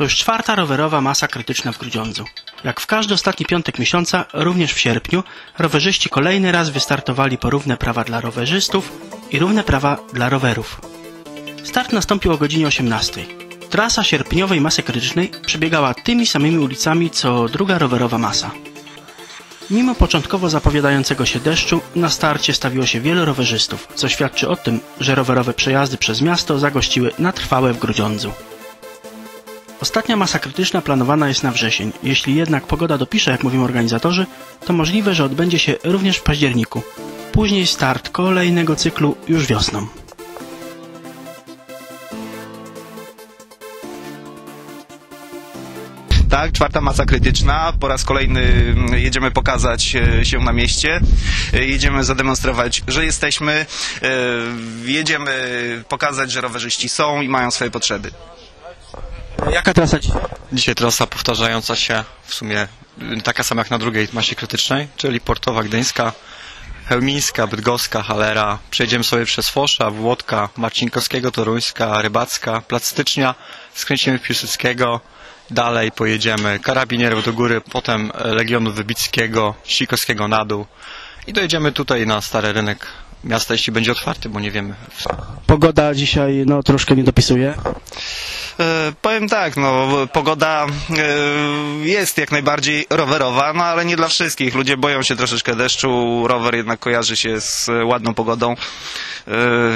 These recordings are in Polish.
To już czwarta rowerowa masa krytyczna w Grudziądzu. Jak w każdy ostatni piątek miesiąca, również w sierpniu, rowerzyści kolejny raz wystartowali po równe prawa dla rowerzystów i równe prawa dla rowerów. Start nastąpił o godzinie 18. Trasa sierpniowej masy krytycznej przebiegała tymi samymi ulicami co druga rowerowa masa. Mimo początkowo zapowiadającego się deszczu, na starcie stawiło się wielu rowerzystów, co świadczy o tym, że rowerowe przejazdy przez miasto zagościły na trwałe w Grudziądzu. Ostatnia masa krytyczna planowana jest na wrzesień. Jeśli jednak pogoda dopisze, jak mówią organizatorzy, to możliwe, że odbędzie się również w październiku. Później start kolejnego cyklu już wiosną. Tak, czwarta masa krytyczna. Po raz kolejny mm, jedziemy pokazać e, się na mieście. E, Jedziemy zademonstrować, że jesteśmy. E, Jedziemy pokazać, że rowerzyści są i mają swoje potrzeby. Jaka trasa dzisiaj? Dzisiaj trasa powtarzająca się w sumie y, taka sama jak na drugiej masie krytycznej, czyli Portowa Gdyńska, Chełmińska, Bydgoska, Halera. Przejdziemy sobie przez Fosza, Włodka, Marcinkowskiego, Toruńska, Rybacka, Plac Stycznia, skręcimy w Piłsudskiego, dalej pojedziemy Karabinierów do góry, potem e, Legionu Wybickiego, Sikowskiego na dół i dojedziemy tutaj na Stary Rynek miasta, jeśli będzie otwarty, bo nie wiemy. Pogoda dzisiaj no, troszkę nie dopisuje. E, Powiem tak, no, pogoda e, jest jak najbardziej rowerowa, no ale nie dla wszystkich. Ludzie boją się troszeczkę deszczu, rower jednak kojarzy się z ładną pogodą,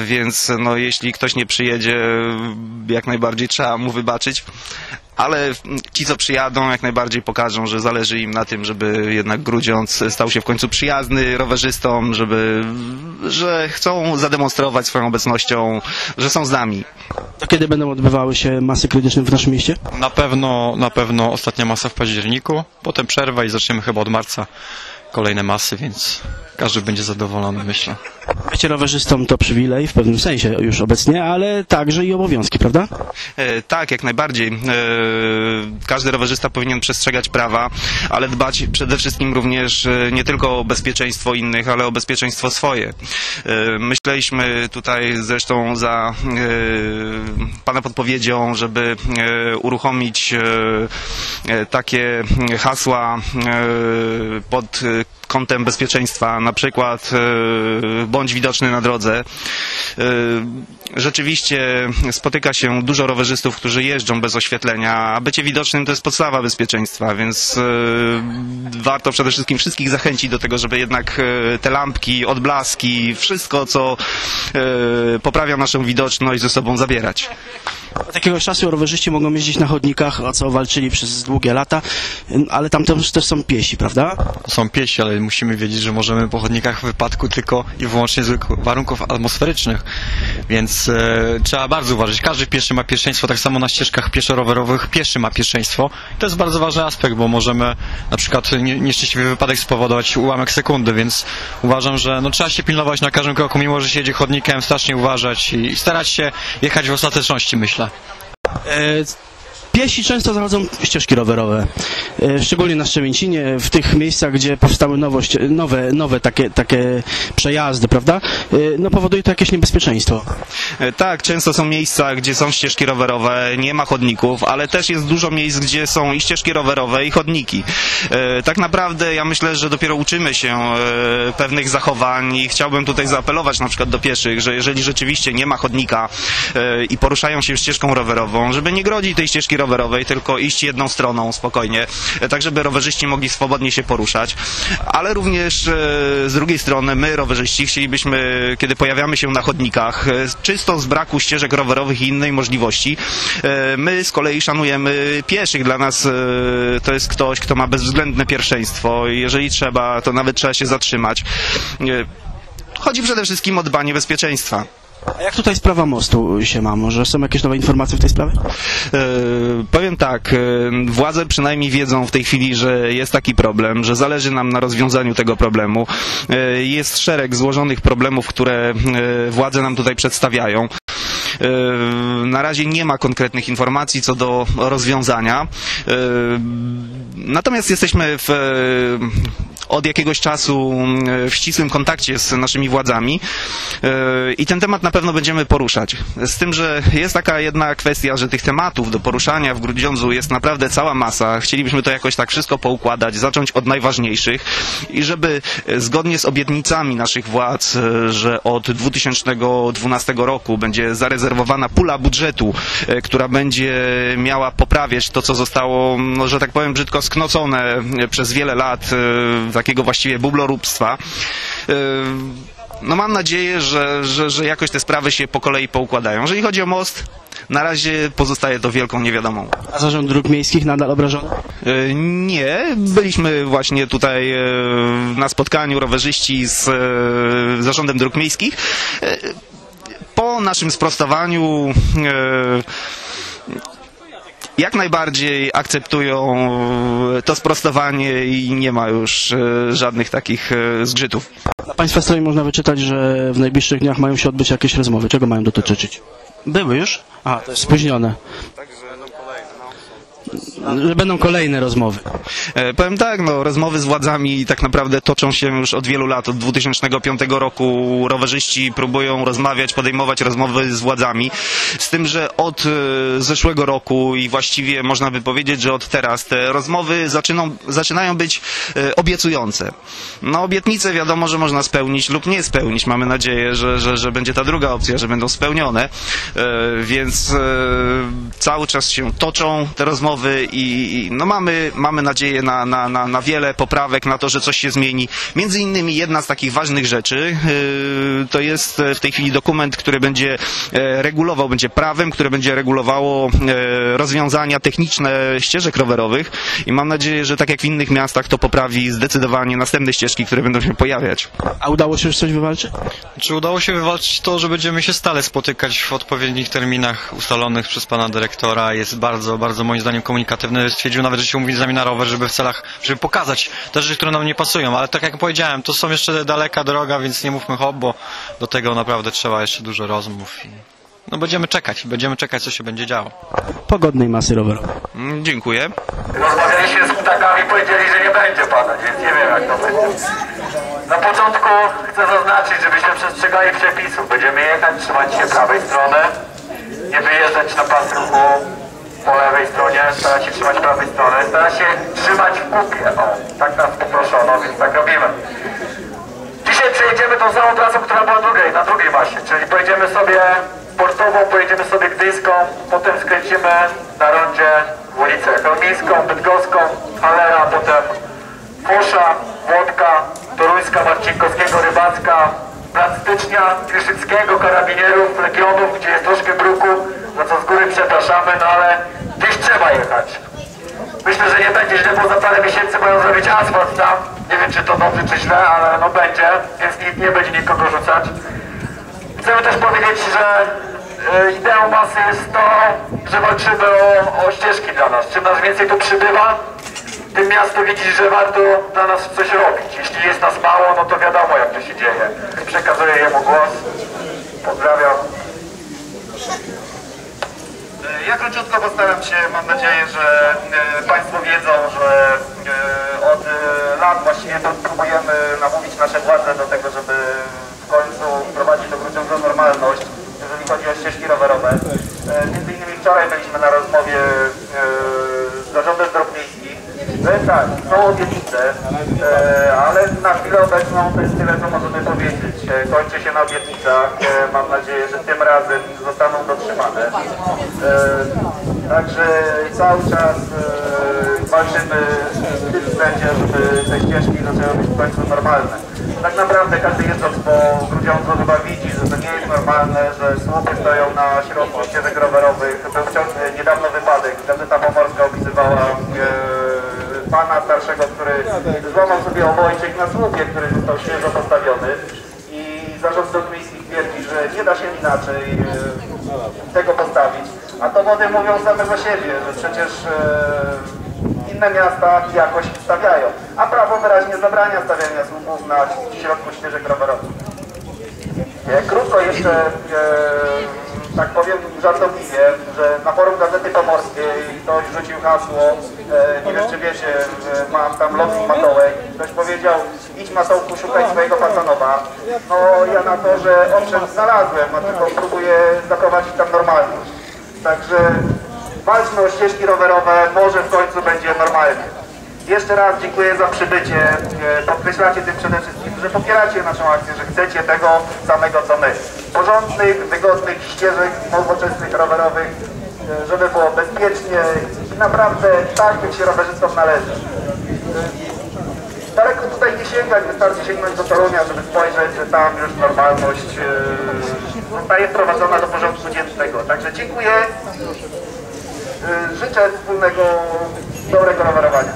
więc no, jeśli ktoś nie przyjedzie, jak najbardziej trzeba mu wybaczyć. Ale ci, co przyjadą, jak najbardziej pokażą, że zależy im na tym, żeby jednak Grudziądz stał się w końcu przyjazny rowerzystom, żeby, że chcą zademonstrować swoją obecnością, że są z nami. To kiedy będą odbywały się masy krytyczne w naszym mieście? Na pewno, na pewno ostatnia masa w październiku, potem przerwa i zaczniemy chyba od marca kolejne masy, więc każdy będzie zadowolony, myślę. Bycie rowerzystą to przywilej w pewnym sensie już obecnie, ale także i obowiązki, prawda? E, Tak, jak najbardziej. E, Każdy rowerzysta powinien przestrzegać prawa, ale dbać przede wszystkim również e, nie tylko o bezpieczeństwo innych, ale o bezpieczeństwo swoje. E, Myśleliśmy tutaj zresztą za e, Pana podpowiedzią, żeby e, uruchomić takie hasła e, pod kątem bezpieczeństwa, na przykład e, bądź widoczny na drodze. E, Rzeczywiście spotyka się dużo rowerzystów, którzy jeżdżą bez oświetlenia, a bycie widocznym to jest podstawa bezpieczeństwa, więc e, warto przede wszystkim wszystkich zachęcić do tego, żeby jednak te lampki, odblaski, wszystko co poprawia naszą widoczność ze sobą zabierać. Od jakiegoś czasu rowerzyści mogą jeździć na chodnikach, o co walczyli przez długie lata, ale tam też, też są piesi, prawda? Są piesi, ale musimy wiedzieć, że możemy po chodnikach w wypadku tylko i wyłącznie z warunków atmosferycznych, więc e, trzeba bardzo uważać. Każdy pieszy ma pierwszeństwo, tak samo na ścieżkach pieszo-rowerowych pieszy ma pierwszeństwo. To jest bardzo ważny aspekt, bo możemy na przykład nie, nieszczęśliwy wypadek spowodować ułamek sekundy, więc uważam, że no, trzeba się pilnować na każdym kroku, mimo że się jedzie chodnikiem, strasznie uważać i, i starać się jechać w ostateczności, myślę. E, Piesi często zachodzą ścieżki rowerowe, szczególnie na Szczemięcinie, w tych miejscach, gdzie powstały nowość, nowe, nowe takie, takie przejazdy, prawda? E, No powoduje to jakieś niebezpieczeństwo. E, Tak, często są miejsca, gdzie są ścieżki rowerowe, nie ma chodników, ale też jest dużo miejsc, gdzie są i ścieżki rowerowe, i chodniki. E, Tak naprawdę ja myślę, że dopiero uczymy się e, pewnych zachowań i chciałbym tutaj zaapelować na przykład do pieszych, że jeżeli rzeczywiście nie ma chodnika i poruszają się ścieżką rowerową, żeby nie grodzić tej ścieżki rowerowej, tylko iść jedną stroną spokojnie, tak żeby rowerzyści mogli swobodnie się poruszać, ale również z drugiej strony my, rowerzyści, chcielibyśmy, kiedy pojawiamy się na chodnikach, e, czysto z braku ścieżek rowerowych i innej możliwości, e, my z kolei szanujemy pieszych. Dla nas e, to jest ktoś, kto ma bezwzględne pierwszeństwo jeżeli trzeba, to nawet trzeba się zatrzymać. E, Chodzi przede wszystkim o dbanie bezpieczeństwa. A jak tutaj sprawa mostu się ma? Może są jakieś nowe informacje w tej sprawie? E, powiem tak, e, władze przynajmniej wiedzą w tej chwili, że jest taki problem, że zależy nam na rozwiązaniu tego problemu. E, jest szereg złożonych problemów, które władze nam tutaj przedstawiają. E, Na razie nie ma konkretnych informacji co do rozwiązania. E, Natomiast jesteśmy w, od jakiegoś czasu e, w ścisłym kontakcie z naszymi władzami e, i ten temat na pewno będziemy poruszać. Z tym, że jest taka jedna kwestia, że tych tematów do poruszania w Grudziądzu jest naprawdę cała masa. Chcielibyśmy to jakoś tak wszystko poukładać, zacząć od najważniejszych i żeby e, zgodnie z obietnicami naszych władz, e, że od 2012 roku będzie zarezerwowana pula budżetu, e, która będzie miała poprawiać to, co zostało, no, że tak powiem, brzydko sknocone e, przez wiele lat e, takiego właściwie bubloróbstwa. No mam nadzieję, że, że, że jakoś te sprawy się po kolei poukładają. Jeżeli chodzi o most, na razie pozostaje to wielką niewiadomą. A zarząd dróg miejskich nadal obrażony? Nie, byliśmy właśnie tutaj na spotkaniu rowerzyści z zarządem dróg miejskich. E, Po naszym sprostowaniu e, jak najbardziej akceptują to sprostowanie i nie ma już e, żadnych takich e, zgrzytów. Na Państwa stronie można wyczytać, że w najbliższych dniach mają się odbyć jakieś rozmowy. Czego mają dotyczyć? Były już? A, to jest spóźnione. Że będą kolejne rozmowy. E, Powiem tak, no, rozmowy z władzami tak naprawdę toczą się już od wielu lat. Od 2005 roku rowerzyści próbują rozmawiać, podejmować rozmowy z władzami. Z tym, że od e, zeszłego roku i właściwie można by powiedzieć, że od teraz te rozmowy zaczyną, zaczynają być e, obiecujące. No obietnice wiadomo, że można spełnić lub nie spełnić. Mamy nadzieję, że, że, że będzie ta druga opcja, że będą spełnione. E, Więc e, cały czas się toczą te rozmowy i i, no mamy, mamy nadzieję na, na, na, na wiele poprawek, na to, że coś się zmieni. Między innymi jedna z takich ważnych rzeczy yy, to jest w tej chwili dokument, który będzie e, regulował, będzie prawem, które będzie regulowało e, rozwiązania techniczne ścieżek rowerowych i mam nadzieję, że tak jak w innych miastach to poprawi zdecydowanie następne ścieżki, które będą się pojawiać. A udało się już coś wywalczyć? Czy udało się wywalczyć to, że będziemy się stale spotykać w odpowiednich terminach ustalonych przez pana dyrektora? Jest bardzo, bardzo moim zdaniem komunikatywny. Stwierdził nawet, że się umówi z nami na rower, żeby w celach, żeby pokazać te rzeczy, które nam nie pasują. Ale tak jak powiedziałem, to są jeszcze daleka droga, więc nie mówmy hop, bo do tego naprawdę trzeba jeszcze dużo rozmów. I... No będziemy czekać, będziemy czekać, co się będzie działo. Pogodnej masy rowerowej. Mm, Dziękuję. Rozmawialiśmy z ptakami, powiedzieli, że nie będzie padać, więc nie wiem jak to będzie. Na początku chcę zaznaczyć, żebyśmy przestrzegali przepisów. Będziemy jechać, trzymać się prawej strony, nie wyjeżdżać na pas ruchu po lewej stronie, starać się trzymać prawej strony, starać się trzymać w kupie. O, tak nas poproszono, więc tak robimy. Dzisiaj przejedziemy tą samą trasą, która była drugiej, na drugiej masie, czyli pojedziemy sobie portową, pojedziemy sobie gdyńską, potem skręcimy na rondzie w ulicę Chełmińską, Bydgoską, Halera, potem Fosza, Włodka, Toruńska, Marcinkowskiego, Rybacka, Plac Stycznia, Piłsudskiego, Karabinierów, Legionów, gdzie jest troszkę bruku, za co z góry przepraszamy, no ale gdzieś trzeba jechać. Myślę, że nie będzie źle, bo za parę miesięcy mają zrobić asfalt tam. Nie wiem, czy to dobrze, czy źle, ale no będzie, więc nikt nie będzie nikogo rzucać. Chcemy też powiedzieć, że e, ideą masy jest to, że walczymy o, o ścieżki dla nas. Czym nas więcej tu przybywa, tym miasto widzi, że warto dla nas coś robić. Jeśli jest nas mało, no to wiadomo jak to się dzieje. Przekazuję jemu głos. Pozdrawiam. E, Ja króciutko postaram się, mam nadzieję, że e, Państwo wiedzą, że e, od e, lat właściwie próbujemy namówić nasze władze do tego, żeby w końcu wprowadzić do normalność, jeżeli chodzi o ścieżki rowerowe. Między innymi wczoraj byliśmy na rozmowie z zarządem dróg. No tak, są obietnice, ale na chwilę obecną to jest tyle, co możemy powiedzieć. Kończy się na obietnicach. E, Mam nadzieję, że tym razem zostaną dotrzymane. E, Także cały czas e, walczymy w tym względzie, żeby te ścieżki zaczęły być w końcu normalne. Tak naprawdę każdy jedząc po Grudziądzu chyba widzi, że to nie jest normalne, że słupy stoją na środku ścieżek rowerowych. Był niedawno wypadek, Gazeta Pomorska opisywała e, pana starszego, który złamał sobie obojczyk na słupie, który został świeżo postawiony i zarząd dróg miejskich że nie da się inaczej e, tego postawić. A dowody mówią same za siebie, że przecież e, inne miasta jakoś stawiają, a prawo wyraźnie zabrania stawiania słupów na środku ścieżek rowerowych. Krótko jeszcze e, tak powiem żartobliwie, że na forum Gazety Pomorskiej ktoś rzucił hasło, e, nie wiem czy wiecie, że mam tam lotnik Matołek, ktoś powiedział idź Matołku szukaj swojego Fasanowa. No ja na to, że owszem znalazłem, a tylko próbuję zaprowadzić tam normalność. Także walczmy o ścieżki rowerowe, może w końcu będzie normalnie. Jeszcze raz dziękuję za przybycie. E, Podkreślacie tym przede wszystkim, że popieracie naszą akcję, że chcecie tego samego co my. Porządnych, wygodnych ścieżek nowoczesnych, rowerowych, e, żeby było bezpiecznie i naprawdę tak, jak się rowerzystom należy. E, Daleko tutaj nie sięgać, wystarczy sięgnąć do Torunia, żeby spojrzeć, że tam już normalność zostaje wprowadzona do porządku dziennego. Także dziękuję. Życzę wspólnego, dobrego rowerowania.